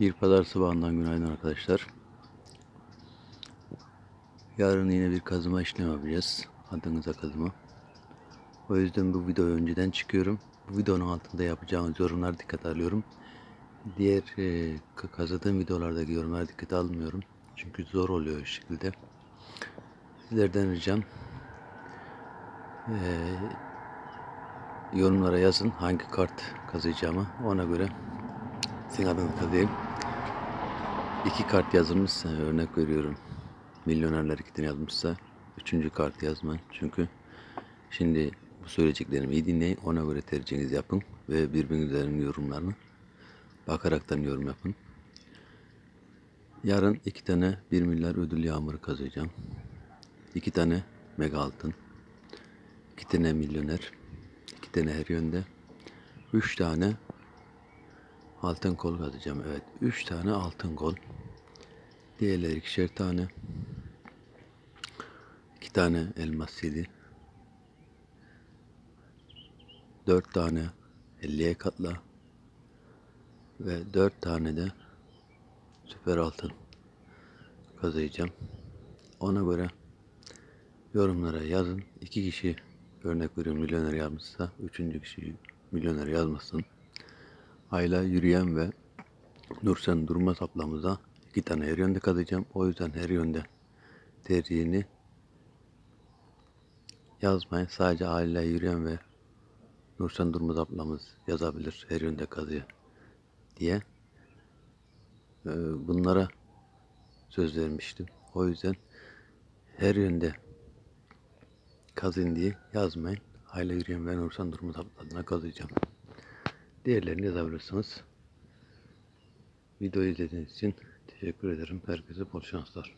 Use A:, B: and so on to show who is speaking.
A: Bir pazar sabahından günaydın arkadaşlar. Yarın yine bir kazıma işlemi yapacağız. Adınıza kazıma. O yüzden bu videoyu önceden çıkıyorum. Bu videonun altında yapacağınız yorumlar dikkat alıyorum. Diğer e, kazıdığım videolardaki yorumlar dikkat almıyorum. Çünkü zor oluyor o şekilde. Sizlerden ricam e, yorumlara yazın hangi kart kazıyacağımı ona göre sizin adınızı kazıyayım. İki kart yazılmışsa örnek veriyorum. Milyonerler iki yazmışsa üçüncü kart yazmayın. Çünkü şimdi bu söyleyeceklerimi iyi dinleyin. Ona göre tercihinizi yapın. Ve birbirinizlerin yorumlarını bakaraktan yorum yapın. Yarın iki tane 1 milyar ödül yağmuru kazıyacağım. İki tane mega altın. iki tane milyoner. iki tane her yönde. Üç tane altın kol kazacağım. Evet. Üç tane altın kol. Diğerleri ikişer tane. iki tane elmas yedi. Dört tane 50'ye katla. Ve dört tane de süper altın kazıyacağım. Ona göre yorumlara yazın. İki kişi örnek veriyorum milyoner yazmışsa üçüncü kişi milyoner yazmasın. Ayla Yürüyen ve Nursen Durmaz ablamıza iki tane her yönde kazıyacağım. O yüzden her yönde tercihini yazmayın. Sadece Ayla Yürüyen ve Nursen Durmaz ablamız yazabilir her yönde kazıyor diye. Ee, Bunlara söz vermiştim. O yüzden her yönde kazın diye yazmayın. Ayla Yürüyen ve Nursen Durmaz adına kazıyacağım. Diğerlerini yazabilirsiniz. Videoyu izlediğiniz için teşekkür ederim. Herkese bol şanslar.